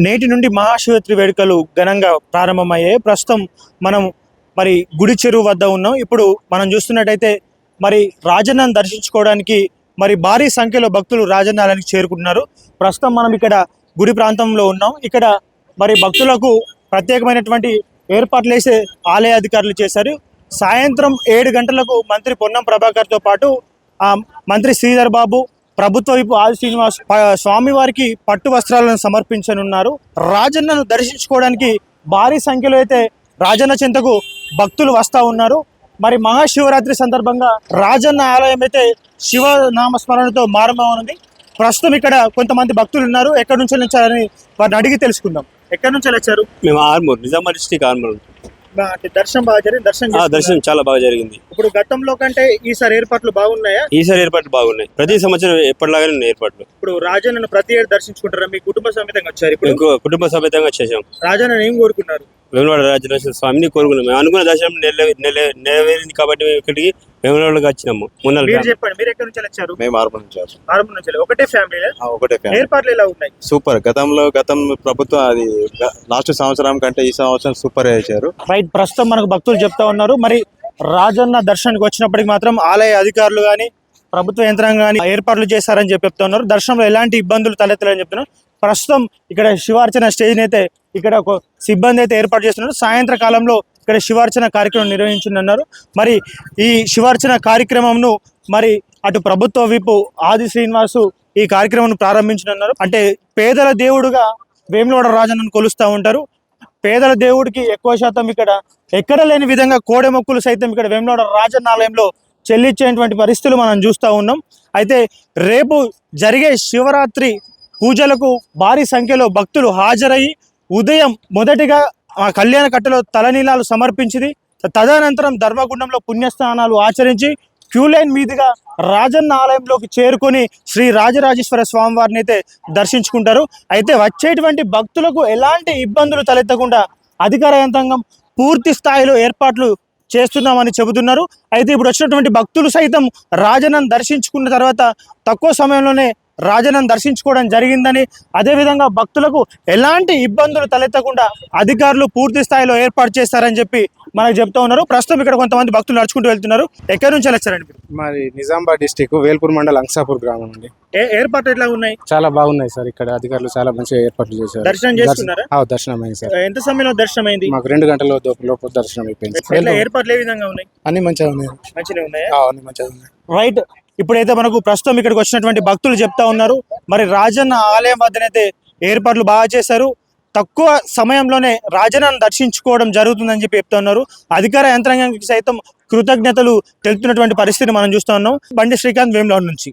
నేటి నుండి మహాశివరాత్రి వేడుకలు ఘనంగా ప్రారంభమయ్యాయి. ప్రస్తుతం మనం మరి గుడి చెరువు వద్ద ఉన్నాం. ఇప్పుడు మనం చూస్తున్నట్టయితే మరి రాజన్నను దర్శించుకోవడానికి మరి భారీ సంఖ్యలో భక్తులు రాజన్నాలయానికి చేరుకుంటున్నారు. ప్రస్తుతం మనం ఇక్కడ గుడి ప్రాంతంలో ఉన్నాం. ఇక్కడ మరి భక్తులకు ప్రత్యేకమైనటువంటి ఏర్పాట్లు వేసే ఆలయ అధికారులు చేశారు. సాయంత్రం ఏడు గంటలకు మంత్రి పొన్నం ప్రభాకర్తో పాటు ఆ మంత్రి శ్రీధర్ బాబు ప్రభుత్వ వైపు ఆది శ్రీనివాస్ స్వామివారికి పట్టు వస్త్రాలను సమర్పించనున్నారు. రాజన్నను దర్శించుకోవడానికి భారీ సంఖ్యలో అయితే రాజన్న చింతకు భక్తులు వస్తా ఉన్నారు. మరి మహాశివరాత్రి సందర్భంగా రాజన్న ఆలయం అయితే శివ నామస్మరణతో మారమవునుంది. ప్రస్తుతం ఇక్కడ కొంతమంది భక్తులు ఉన్నారు. ఎక్కడి నుంచి వచ్చారని వారిని అడిగి తెలుసుకుందాం. ఎక్కడి నుంచి వచ్చారు? మేము ఆర్మూర్ నిజామాబాద్ డిస్టిక్ ఆర్మూర్. అంటే దర్శనం బాగా జరిగింది దర్శనం? దర్శనం చాలా బాగా జరిగింది. ఇప్పుడు గతంలో కంటే ఈసారి ఏర్పాట్లు బాగున్నాయా? ఈసారి ఏర్పాట్లు బాగున్నాయి. ప్రతి సంవత్సరం ఎప్పటిలాగానే ఉన్నాయి ఏర్పాట్లు. ఇప్పుడు రాజన్నను ప్రతి ఏడు దర్శించుకుంటారా? మీ కుటుంబ సమేతంగా వచ్చారు ఇప్పుడు? కుటుంబ సమేతంగా చేసాం రాజన్న ఏం కోరుకున్నారు? వేములవాడ రాజరాజేశ్వర స్వామిని కోరుకున్నాం. మేము అనుకున్న దర్శనం నెల- నెల- నెరవేరింది కాబట్టి మేము ఇక్కడికి వేములవాడకి వచ్చినాము. మొన్న మీరు చెప్పండి మీరు ఎక్కడి నుంచి వచ్చారు? మేము ఆర్మల్ నుంచి. ఆరంభం నుంచి ఒకటే ఫ్యామిలీ ఆ, ఒకటే ఫ్యామిలీ ఏర్పాట్లు ఎలా ఉన్నాయి? సూపర్. గతంలో గతం ప్రభుత్వం అది లాస్ట్ సంవత్సరం కంటే ఈ సంవత్సరం సూపర్ చేశారు. రైట్ ప్రస్తుతం మనకు భక్తులు చెప్తా ఉన్నారు. మరి రాజన్న దర్శనానికి వచ్చినప్పటికి మాత్రం ఆలయ అధికారులు కానీ ప్రభుత్వ యంత్రాంగం కానీ ఏర్పాట్లు చేశారని చెప్పి చెప్తా ఉన్నారు. దర్శనంలో ఎలాంటి ఇబ్బందులు తలెత్తలేదని చెప్తున్నారు ప్రస్తుతం ఇక్కడ శివార్చన స్టేజ్ అయితే ఇక్కడ ఒక సిబ్బంది అయితే ఏర్పాటు చేస్తున్నారు. సాయంత్ర కాలంలో ఇక్కడ శివార్చన కార్యక్రమం నిర్వహించనున్నారు. మరి ఈ శివార్చన కార్యక్రమంను మరి అటు ప్రభుత్వ విపు ఆది శ్రీనివాసు ఈ కార్యక్రమం ప్రారంభించనున్నారు. అంటే పేదల దేవుడుగా వేములవాడ రాజన్నను కొలుస్తూ ఉంటారు. పేదల దేవుడికి ఎక్కువ శాతం ఇక్కడ ఎక్కడ లేని విధంగా కోడె మొక్కులు సైతం ఇక్కడ వేములవాడ రాజన్న ఆలయంలో చెల్లించేటువంటి పరిస్థితులు మనం చూస్తూ ఉన్నాం. అయితే రేపు జరిగే శివరాత్రి పూజలకు భారీ సంఖ్యలో భక్తులు హాజరయ్యి ఉదయం మొదటిగా ఆ కళ్యాణ కట్టలో తలనీలాలు సమర్పించింది. తదనంతరం ధర్మగుండంలో పుణ్యస్నానాలు ఆచరించి క్యూ లైన్ మీదుగా రాజన్న ఆలయంలోకి చేరుకొని శ్రీ రాజరాజేశ్వర స్వామి వారిని అయితే దర్శించుకుంటారు. అయితే వచ్చేటువంటి భక్తులకు ఎలాంటి ఇబ్బందులు తలెత్తకుండా అధికార యంత్రాంగం పూర్తి స్థాయిలో ఏర్పాట్లు చేస్తున్నామని చెబుతున్నారు. అయితే ఇప్పుడు వచ్చినటువంటి భక్తులు సైతం రాజన్నను దర్శించుకున్న తర్వాత తక్కువ సమయంలోనే రాజన్నను దర్శించుకోవడం జరిగిందని అదేవిధంగా భక్తులకు ఎలాంటి ఇబ్బందులు తలెత్తకుండా అధికారులు పూర్తి స్థాయిలో ఏర్పాటు చేస్తారని చెప్పి మనకు చెప్తా ఉన్నారు. ప్రస్తుతం ఇక్కడ కొంతమంది భక్తులు నడుచుకుంటూ వెళ్తున్నారు. ఎక్కడి నుంచి వచ్చారండి మీరు? నిజామాబాద్ డిస్టిక్ వేల్పూర్ మండల్ అంక్సాపూర్ గ్రామం అండి. ఏ ఏర్పాట్లు ఎట్లా ఉన్నాయి? చాలా బాగున్నాయి సార్ ఇక్కడ అధికారులు చాలా మంచిగా ఏర్పాట్లు చేశారు. దర్శనం చేసుకున్నారా ఆ, దర్శనం అయింది సార్. ఎంత సమయంలో దర్శనం అయింది మాకు రెండు గంటల లోపు దర్శనం అయిపోయింది. ఏర్పాట్లు ఏ విధంగా ఉన్నాయి? అన్ని మంచిగా ఉన్నాయి. మంచిగా ఉన్నాయా? అన్ని మంచిగా ఉన్నాయి. రైట్. ఇప్పుడైతే మనకు ప్రస్తుతం ఇక్కడికి వచ్చినటువంటి భక్తులు చెప్తా ఉన్నారు. మరి రాజన్న ఆలయం వద్దనైతే ఏర్పాట్లు బాగా చేశారు. తక్కువ సమయంలోనే రాజన్నను దర్శించుకోవడం జరుగుతుందని చెప్పి చెప్తున్నారు అధికార యంత్రాంగానికి సైతం కృతజ్ఞతలు తెలుపుతున్నటువంటి పరిస్థితిని మనం చూస్తూ ఉన్నాం. బండి శ్రీకాంత్ వేములవాడ నుంచి.